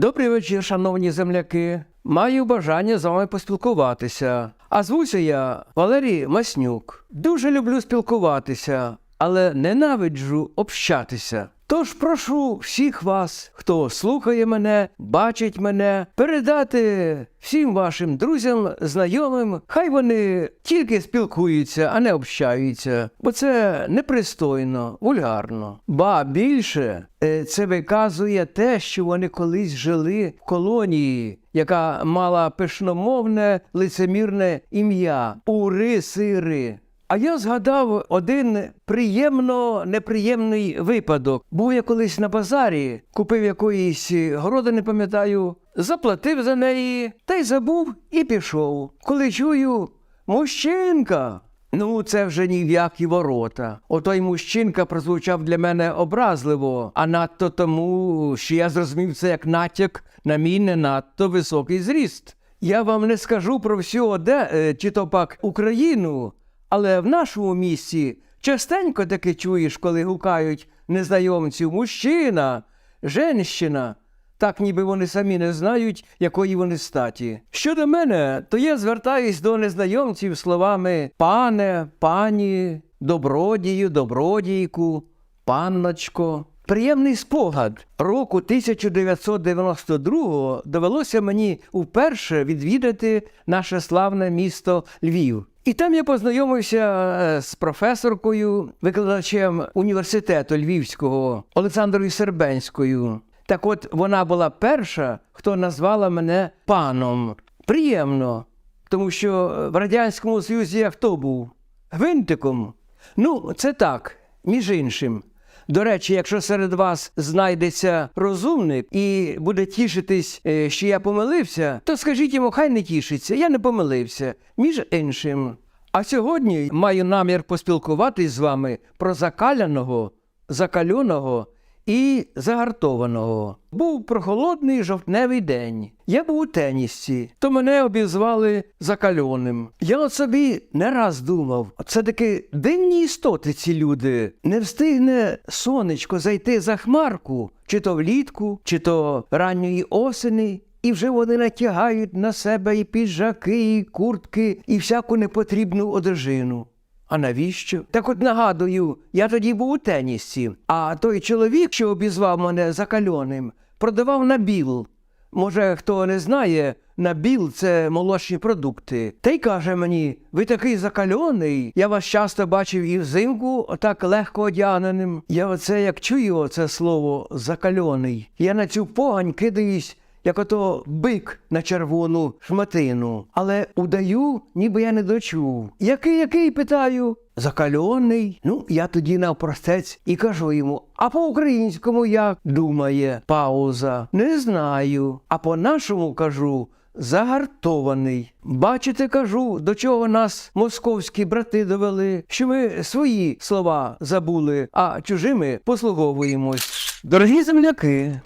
Добрий вечір, шановні земляки. Маю бажання з вами поспілкуватися. А звуся я Валерій Маснюк. Дуже люблю спілкуватися, але ненавиджу общатися. Тож прошу всіх вас, хто слухає мене, бачить мене, передати всім вашим друзям, знайомим, хай вони тільки спілкуються, а не общаються, бо це непристойно, вульгарно. Ба більше е, це виказує те, що вони колись жили в колонії, яка мала пишномовне лицемірне ім'я Ури Сири. А я згадав один приємно неприємний випадок. Був я колись на базарі, купив якоїсь городи, не пам'ятаю, заплатив за неї та й забув і пішов. Коли чую, мужчинка. Ну, це вже ні в які ворота. Отой мужчинка прозвучав для мене образливо, а надто тому, що я зрозумів це як натяк на мій не надто високий зріст. Я вам не скажу про всю Оде, е, чи то пак Україну, але в нашому місті частенько таки чуєш, коли гукають незнайомців мужчина, женщина. Так ніби вони самі не знають, якої вони статі. Щодо мене, то я звертаюсь до незнайомців словами пане, пані, добродію, добродійку, панночко. Приємний спогад. Року 1992 довелося мені вперше відвідати наше славне місто Львів. І там я познайомився е, з професоркою, викладачем університету Львівського Олександрою Сербенською. Так от вона була перша, хто назвала мене паном. Приємно, тому що в Радянському Союзі я хто був? Гвинтиком. Ну, це так, між іншим. До речі, якщо серед вас знайдеться розумник і буде тішитись, е, що я помилився, то скажіть йому, хай не тішиться, я не помилився, між іншим. А сьогодні маю намір поспілкуватись з вами про закаляного, закальоного і загартованого. Був прохолодний жовтневий день. Я був у тенісці, то мене обізвали закальоним. Я от собі не раз думав, це таки дивні істоти ці люди. Не встигне сонечко зайти за хмарку, чи то влітку, чи то ранньої осені. І вже вони натягають на себе і піджаки, і куртки, і всяку непотрібну одежину. А навіщо? Так от нагадую, я тоді був у тенісці, а той чоловік, що обізвав мене закальоним, продавав набіл. Може, хто не знає, набіл це молочні продукти. Та й каже мені: ви такий закальоний, я вас часто бачив і взимку отак легко одягненим. Я оце як чую оце слово закальоний. Я на цю погань кидаюсь як ото бик на червону шматину. Але удаю, ніби я не дочув. Який, який, питаю? Закальоний. Ну, я тоді навпростець і кажу йому: а по-українському як? Думає, пауза. Не знаю. А по-нашому кажу. Загартований. Бачите, кажу, до чого нас московські брати довели, що ми свої слова забули, а чужими послуговуємось. Дорогі земляки,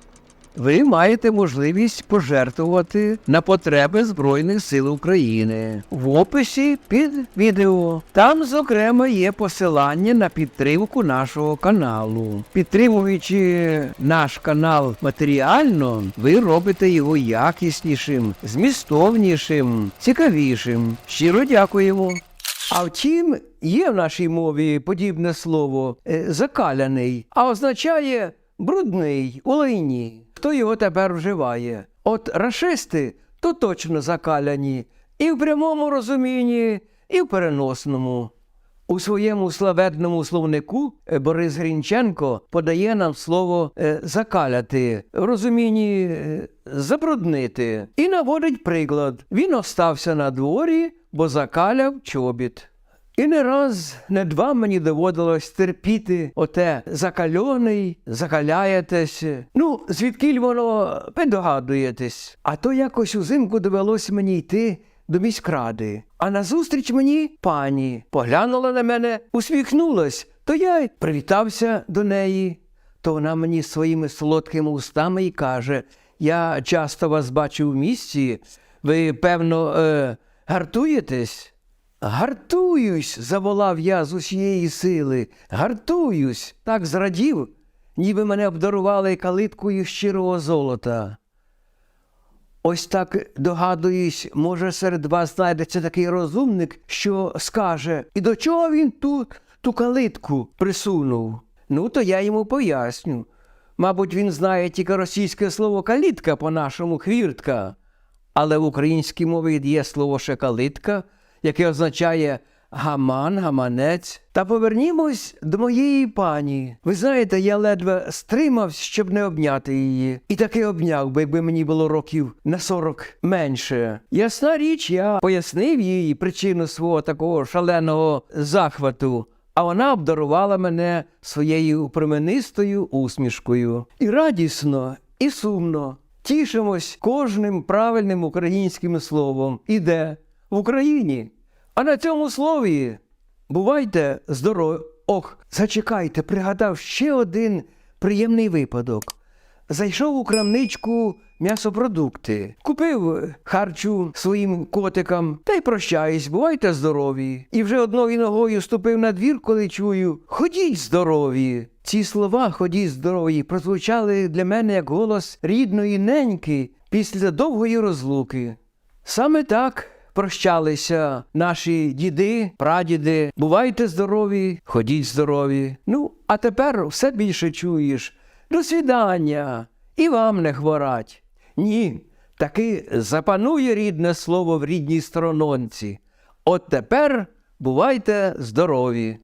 ви маєте можливість пожертвувати на потреби Збройних сил України в описі під відео. Там, зокрема, є посилання на підтримку нашого каналу. Підтримуючи наш канал матеріально, ви робите його якіснішим, змістовнішим, цікавішим. Щиро дякуємо. А втім, є в нашій мові подібне слово е, закаляний, а означає брудний у лайні. Хто його тепер вживає? От рашисти то точно закаляні і в прямому розумінні, і в переносному. У своєму славетному словнику е, Борис Грінченко подає нам слово е, закаляти, в розумінні е, забруднити, і наводить приклад. Він остався на дворі, бо закаляв чобіт. І не раз, не два мені доводилось терпіти оте закальоний, закаляєтесь. Ну, звідкіль воно ви догадуєтесь. А то якось узимку довелось мені йти до міськради. А назустріч мені пані поглянула на мене, усміхнулась, то я й привітався до неї. То вона мені своїми солодкими устами й каже: Я часто вас бачу в місті, ви, певно, е, гартуєтесь? Гартуюсь, заволав я з усієї сили. Гартуюсь, так зрадів, ніби мене обдарували калиткою щирого золота. Ось так догадуюсь, може серед вас знайдеться такий розумник, що скаже, і до чого він ту, ту калитку присунув? Ну, то я йому поясню. Мабуть, він знає тільки російське слово калітка по-нашому хвіртка. Але в українській мові є слово ще калитка, яке означає гаман, гаманець. Та повернімось до моєї пані. Ви знаєте, я ледве стримався, щоб не обняти її. І таки обняв би, якби мені було років на сорок менше. Ясна річ, я пояснив їй причину свого такого шаленого захвату. А вона обдарувала мене своєю променистою усмішкою. І радісно, і сумно тішимось кожним правильним українським словом. Іде в Україні. А на цьому слові бувайте здорові. Ох, зачекайте, пригадав ще один приємний випадок. Зайшов у крамничку м'ясопродукти, купив харчу своїм котикам та й прощаюсь, бувайте здорові. І вже одною ногою ступив на двір, коли чую Ходіть здорові. Ці слова ходіть здорові прозвучали для мене як голос рідної неньки після довгої розлуки. Саме так прощалися наші діди, прадіди. Бувайте здорові, ходіть здорові. Ну, а тепер все більше чуєш. До свідання, і вам не хворать. Ні, таки запанує рідне слово в рідній сторононці. От тепер бувайте здорові.